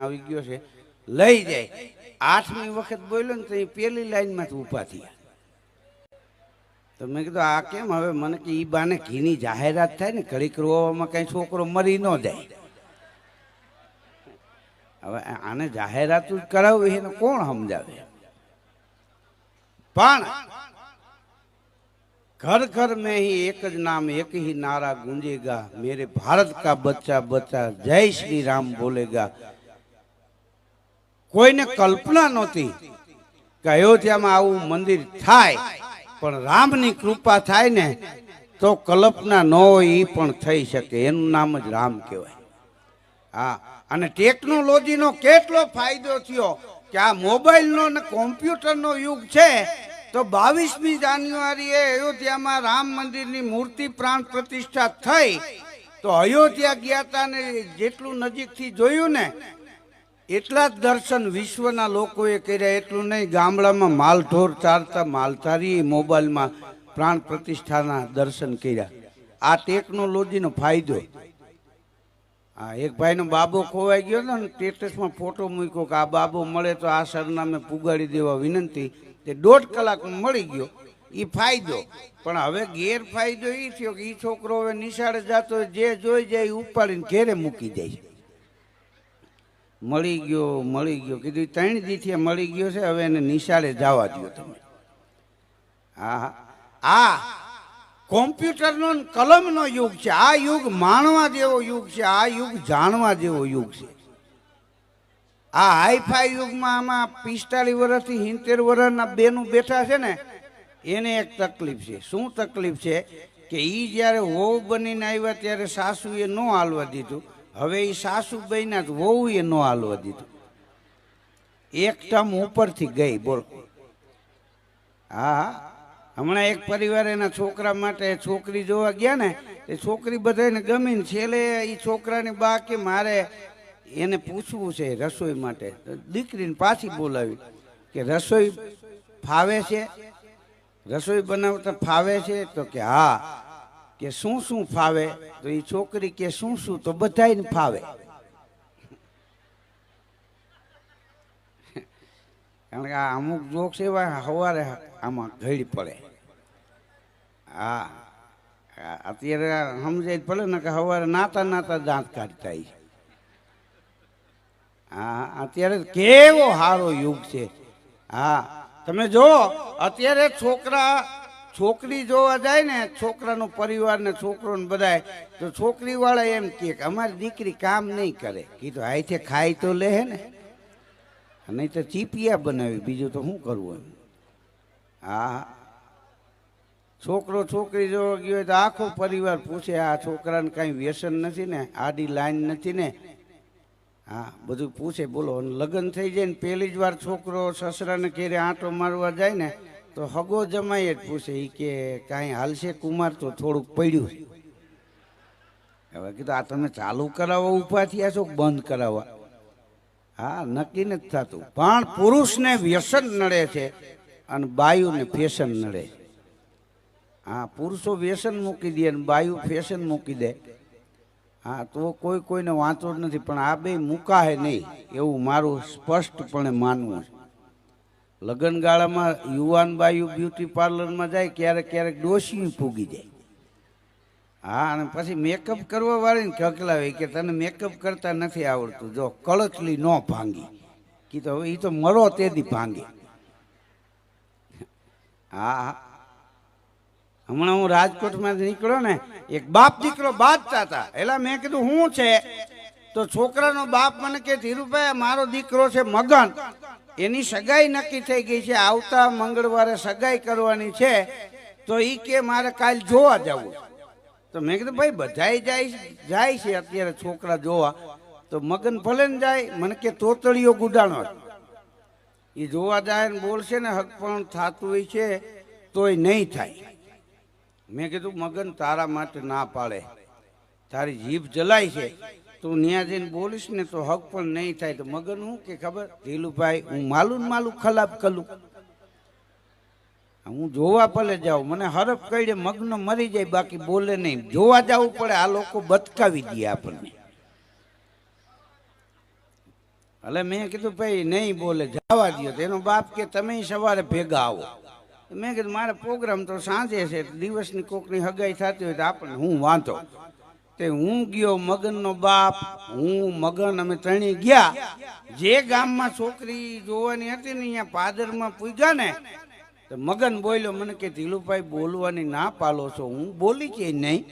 આવી ગયો છે, લઈ જાય. આઠમી વખત બોલ્યો ને તો એ પેલી લાઈનમાં ઊભા થયા. તો મેં કીધું, આ કેમ? હવે મને કે એ બાને ઘીની જાહેરાત થાય ને, ઘડીક રોવામાં કાંઈ છોકરો મરી ન જાય. હવે આને જાહેરાત કરાવવી એને કોણ સમજાવે? પણ ઘર ઘર મેં એક જ નામ, એક હી નારા ગુંજેગા મેરે ભારત કા બચ્ચા બચ્ચા, જય શ્રી રામ બોલેગા કોઈને કલ્પના નહોતી કે અયોધ્યામાં આવું મંદિર થાય. પણ રામની કૃપા થાય ને તો કલ્પના ન હોય એ પણ થઈ શકે. એનું નામ જ રામ કહેવાય. હા, અને ટેકનોલોજીનો કેટલો ફાયદો થયો કે આ મોબાઈલનો અને કોમ્પ્યુટરનો યુગ છે, તો બાવીસમી જાન્યુઆરીએ અયોધ્યામાં રામ મંદિરની મૂર્તિ પ્રાણ પ્રતિષ્ઠા થઈ. તો અયોધ્યા ગયા હતા ને જેટલું નજીકથી જોયું ને એટલા જ દર્શન વિશ્વના લોકોએ કર્યા, એટલું નહીં, ગામડામાં માલધોર ચારતા માલધારી મોબાઈલમાં પ્રાણ પ્રતિષ્ઠાના દર્શન કર્યા. આ ટેકનોલોજીનો ફાયદો. હા એક ભાઈનો બાબો ખોવાઈ ગયો હતો ને, સ્ટેટસમાં ફોટો મૂક્યો કે આ બાબો મળે તો આ સરનામે પુગાડી દેવા વિનંતી. તે દોઢ કલાકમાં મળી ગયો. એ ફાયદો. પણ હવે ગેરફાયદો એ થયો કે એ છોકરો હવે નિશાળે જતો જે જોઈ જાય એ ઉપાડીને ઘેરે મૂકી જાય છે. મળી ગયો મળી ગયો. કીધું, ત્રણ દીથી મળી ગયો છે, હવે એને નિશાળે જવા દો તમે. હા આ કોમ્પ્યુટરનો કલમનો યુગ છે. આ યુગ માણવા જેવો યુગ છે, આ યુગ જાણવા જેવો યુગ છે. આ હાઈફાઈ યુગમાં આમાં પિસ્તાળીસ વર્ષથી સિત્તેર વર્ષના બેનું બેઠા છે ને, એને એક તકલીફ છે. શું તકલીફ છે? કે એ જ્યારે વહુ બનીને આવ્યા ત્યારે સાસુએ ન હાલવા દીધું. હવે એ સાસુ બન્યા વહુ એ ન હાલવા દીધું. એક ટર્મ ઉપરથી ગઈ બોલ. હા, હમણાં એક પરિવાર એના છોકરા માટે છોકરી જોવા ગયા ને, એ છોકરી બધાને ગમીને છેલ્લે એ છોકરાની બા કે મારે એને પૂછવું છે રસોઈ માટે. દીકરીને પાછી બોલાવી કે રસોઈ ફાવે છે? રસોઈ બનાવતા ફાવે છે? તો કે હા કે શું શું ફાવે, તો એ છોકરી કે શું શું, તો બધાયને ફાવે. કારણ કે આ અમુક જોક્સ એવા સવારે આમાં ઘડી પડે. હા, અત્યારે સમજાય પડે ને કે સવારે નાતા નાતા દાંત કાઢતા. હા, અત્યારે કેવો સારો યુગ છે. હા, તમે જો અત્યારે છોકરા છોકરી જોવા જાય ને, છોકરાનો પરિવાર ને છોકરો ને બધાય, તો છોકરી વાળા એમ કે અમારી દીકરી કામ નહીં કરે. કીધું, હાથે ખાઈ તો લે ને. નહીં તો ચીપિયા બનાવી, બીજું તો શું કરવું એમ? હા. છોકરો છોકરી જોવા ગયો હોય તો આખો પરિવાર પૂછે, આ છોકરાને કાંઈ વ્યસન નથી ને? આડી લાઈન નથી ને? હા, બધું પૂછે, બોલો લગ્ન થઈ જાય ને, પહેલી જ વાર છોકરો સસરાને ઘેરે આંટો મારવા જાય ને તો હગો જમાઈ જ પૂછે એ કે કાંઈ હાલશે? કુમાર તો થોડુંક પડ્યું હવે કીધું, આ તમે ચાલુ કરાવવા ઊભા થયા છો બંધ કરાવવા? હા, નક્કી નથી થતું. પણ પુરુષને વ્યસન નડે છે અને બાયુને ફેશન નડે. હા, પુરુષો વ્યસન મૂકી દે અને બાયુ ફેશન મૂકી દે. હા, તો કોઈ કોઈને વાંચો જ નથી, પણ આ બે મુકાહે નહીં, એવું મારું સ્પષ્ટપણે માનવું છે. લગ્નગાળામાં યુવાન બાયુ બ્યુટી પાર્લરમાં જાય, ક્યારેક ક્યારેક ડોસી ફૂગી જાય. હા, અને પછી મેકઅપ કરવા વાળીને ખકલાવે કે તને મેકઅપ કરતા નથી આવડતું. જો કળચલી ન ભાંગી. કીધું હવે એ તો મરો તેથી ભાંગે. હા હમણાં હું રાજકોટમાં નીકળ્યો ને, એક બાપ દીકરો બાજતા હતા એટલે મેં કીધું, હું છે? તો છોકરાનો બાપ મને કે, ધીરુભાઈ મારો દીકરો છે મગન. એની સગાઈ નક્કી થઈ ગઈ છે. આવતા મંગળવારે સગાઈ કરવાની છે. તો એ કે, મારે કાલ જોવા જવું તો મેં કીધું, ભાઈ, બધાય જાય જાય છે અત્યારે છોકરા જોવા. તો મગન ભલે ને જાય, મને કે, તોતળીઓ ગુડાણો એ જોવા જાય ને બોલશે ને, હક પણ થતું હોય છે, તોય નહીં થાય. મેં કીધું, મગન તારા માટે ના પાડે. તારી જીભ જલાય છે. તું ન્યા જઈને બોલીશ ને તો હક પણ નહીં થાય. તો મગન હું કે ખબર? ધીલુભાઈ હું માલું માલું ખલાબ કલું. હું જોવા ભલે જાઉં. મને હરફ કહીડે મગ્ન મરી જાય, બાકી બોલે નહીં. જોવા જવું પડે, આ લોકો બતકાવી દે આપણને. એટલે મેં કીધું, ભાઈ, નહીં બોલે, જવા દો એનો બાપ કે, તમે સવારે ભેગા આવો. મેં કીધું, મારે પ્રોગ્રામ તો સાંજે છે, દિવસની કોકની હગાઈ થતી હોય તો આપણને હું વાંધો. તે હું ગયો મગનનો બાપ, હું મગન અમે ત્રણેય ગયા. જે ગામમાં છોકરી જોવાની હતી ને અહીંયા પાદરમાં પૂગ્યા ને, તો મગન બોલ્યો, મને કે ધીલુભાઈ બોલવાની ના પાલો છો. હું બોલી કે નહીં?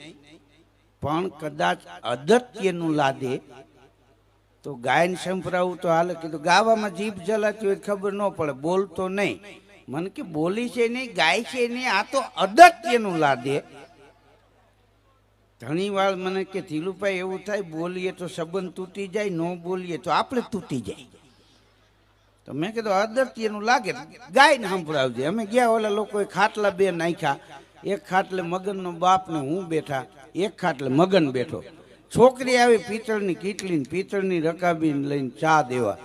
પણ કદાચ અદત્યનું લાદે. તો ગાયન સંભળાવું તો હાલે. કીધું, ગાવામાં જીભ જલાતી હોય, ખબર ન પડે. બોલતો નહીં. મને કે, બોલી છે નહીં, ગાય છે નહીં, આ તો અદત્યનું લાદે. ઘણી વાર મને કે ધીલુભાઈ એવું થાય બોલીએ તો સંબંધ તૂટી જાય, ન બોલીએ તો આપણે તૂટી જાય. તો મેં કીધું અદત્યનું લાગે, ગાયને સંભળાવજે. અમે ગયા, ઓલા લોકોએ ખાટલા બે નાખ્યા. એક ખાટલે મગનનો બાપ ને હું બેઠા, એક ખાટલે મગન બેઠો. છોકરી આવી પિત્તળની કીટલી પિત્તળની રકાબી લઈને ચા દેવા.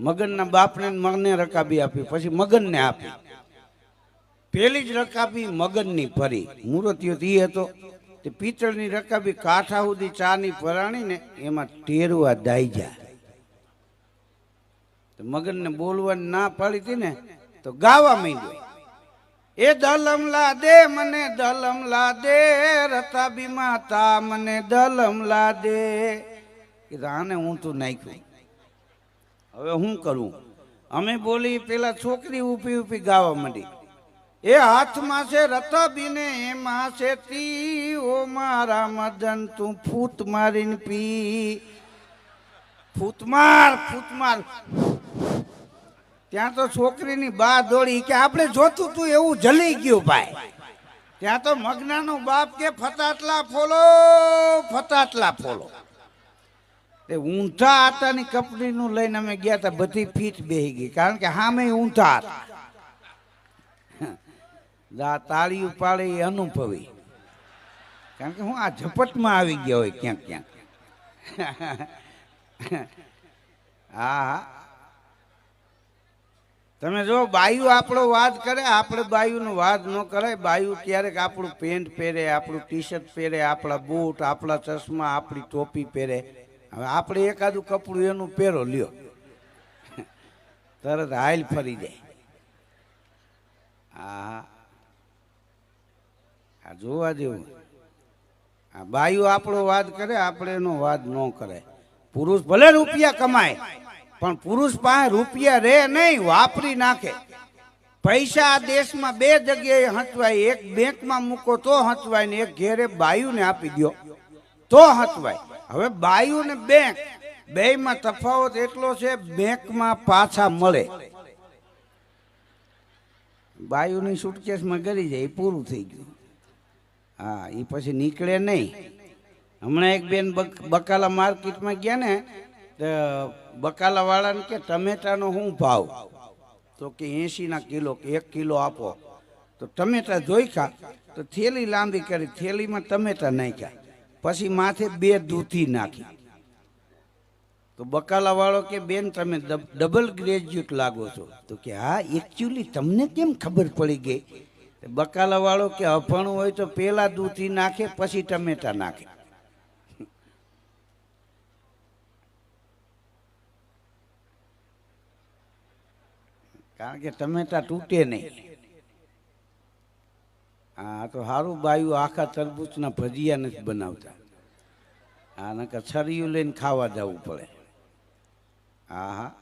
મગનના બાપને મગને રકાબી આપી, પછી મગનને આપી. પેલી જ રકાબી મગનની ફરી. મૂર્તિઓ એ હતો. તે પિત્તળની રકાબી કાંઠા સુધી ચાની પરાણી ને એમાં ટેરવા દાઈ જાય તો મગનને બોલવાની ના પાડી હતી ને, તો ગાવા માંડ્યો. એ દલમ લા દે મને દલમ લા દે રતાબી માતા, મને દલમ લા દે કીધું આને હું તું નાખ્યું. હવે હું કરું? અમે બોલી પેલા છોકરી ઉપી ઊભી ગાવા માંડી. એ હાથમાં છે રતાબીને એમાં છે તી ઓ મારા મદન, તું ફૂટ મારીને પી. ફૂટ માર ફૂટ માર. ત્યાં તો છોકરીની બા દોડી કે આપણે જોતું તું એવું જલી ગયું ભાઈ. ત્યાં તો મગનાનો બાપ કે ફતાટલા ફોલો ફતાટલા ફોલો. એ ઊંધા આટાની કપડીનું લઈને અમે ગયા હતા બધી ફીટ બેહી ગઈ. કારણ કે સામે ઊંધા હતા. તાળી ઉપાડે એ અનુભવી. કારણ કે હું આ ઝપટમાં આવી ગયો હોય ક્યાંક ક્યાંક. હા હા. તમે જો, બાયુ આપણો વાદ કરે, આપણે બાયુનો વાદ ન કરાય. બાયુ ક્યારેક આપણું પેન્ટ પહેરે, આપણું ટી શર્ટ પહેરે, આપણા બૂટ, આપણા ચશ્મા, આપણી ટોપી પહેરે. હવે આપણે એકાદું કપડું એનું પહેરો, લ્યો. તરત હાઈલ ફરી જાય. હા. આ જોવા જેવું. આ બાયુ આપણો વાદ કરે, આપણે એનો વાદ ન કરે. પુરુષ ભલે રૂપિયા કમાય, પણ પુરુષ પાસે રૂપિયા રે નહીં, વાપરી નાખે. પૈસા આ દેશમાં બે જગ્યાએ હંચવાય, એક બેંકમાં મૂકો તો હંચવાય ને એક ઘેરે બાયુને આપી દો તો હંચવાય. હવે બાયુ ને બેંક બેયમાં તફાવત એટલો છે, બેંકમાં પાછા મળે. બાયુની સુટકેસમાં ગરી જાય પૂરું થઈ ગયું. હા એ પછી નીકળે નહીં. હમણાં એક બેન બક- બકાલા માર્કેટમાં ગયા ને, તો બકાલાવાળાને કે, ટમેટાનો શું ભાવ? તો કે, એંશીના કિલો કે એક કિલો આપો. તો ટમેટા જોઈ ખા તો થેલી લાંબી કરી, થેલીમાં ટમેટા નાખ્યા. પછી માથે બે દૂધી નાખી. તો બકાલાવાળો કે, બેન, તમે ડબલ ગ્રેજ્યુએટ લાગો છો. તો કે, હા, એકચ્યુઅલી તમને કેમ ખબર પડી ગઈ? બકાલાવાળો કે અફણું હોય તો પેલા દૂધી નાખે, પછી ટમેટા નાખે. કારણ કે ટમેટા તૂટે નહીં. હા તો સારું બાયું, આખા તરબૂચના ભજીયા નથી બનાવતા. હા નકર છરિયું લઈને ખાવા જવું પડે. હા હા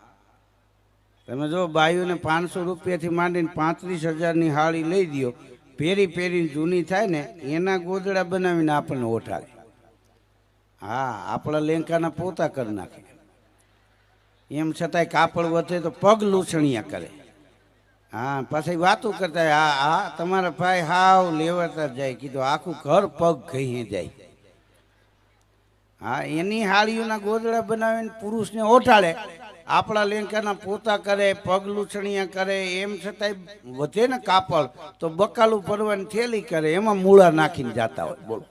તમે જો બાયુને પાંચસો રૂપિયાથી માંડીને પાંત્રીસ હજારની હાળી લઈ દો પેરી પહેરીને જૂની થાય ને, એના ગોદડા બનાવીને આપણને ઓઠાડે હા, આપણા લેંકાના પોતા કરી નાખે. એમ છતાંય કાપડ વધે તો પગ લૂછણિયા કરે. હા, પછી વાતો કરતા હા હા, તમારા ભાઈ હાવ લેવાતા જાય. કીધું, આખું ઘર પગ ઘઈ જાય. હા, એની હાળીઓના ગોદડા બનાવીને પુરુષને ઓઠાડે આપણા લેંકાના પોતા કરે, પગ લૂછણિયા કરે, એમ છતાંય વધે ને કાપડ, તો બકાલું પરવાની થેલી કરે, એમાં મૂળા નાખીને જાતા હોય. બોલો.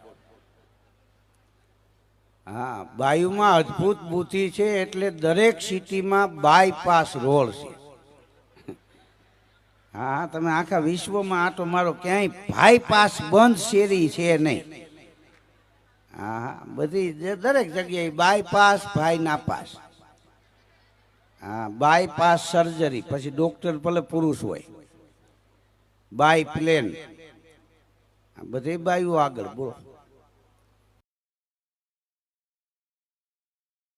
હા, બાયુમાં અદ્ભુત બુદ્ધિ છે, એટલે દરેક સિટીમાં બાયપાસ રોડ છે. હા, તમે આખા વિશ્વમાં આટો મારો ક્યાંય બાયપાસ બંધ શેરી છે નહીં. હા બધી દરેક જગ્યાએ બાયપાસ, ભાઈ નાપાસ હા બાયપાસ સર્જરી પછી ડોક્ટર ભલે પુરુષ હોય. બાય પ્લેન બધી બાયું આગળ બોલો.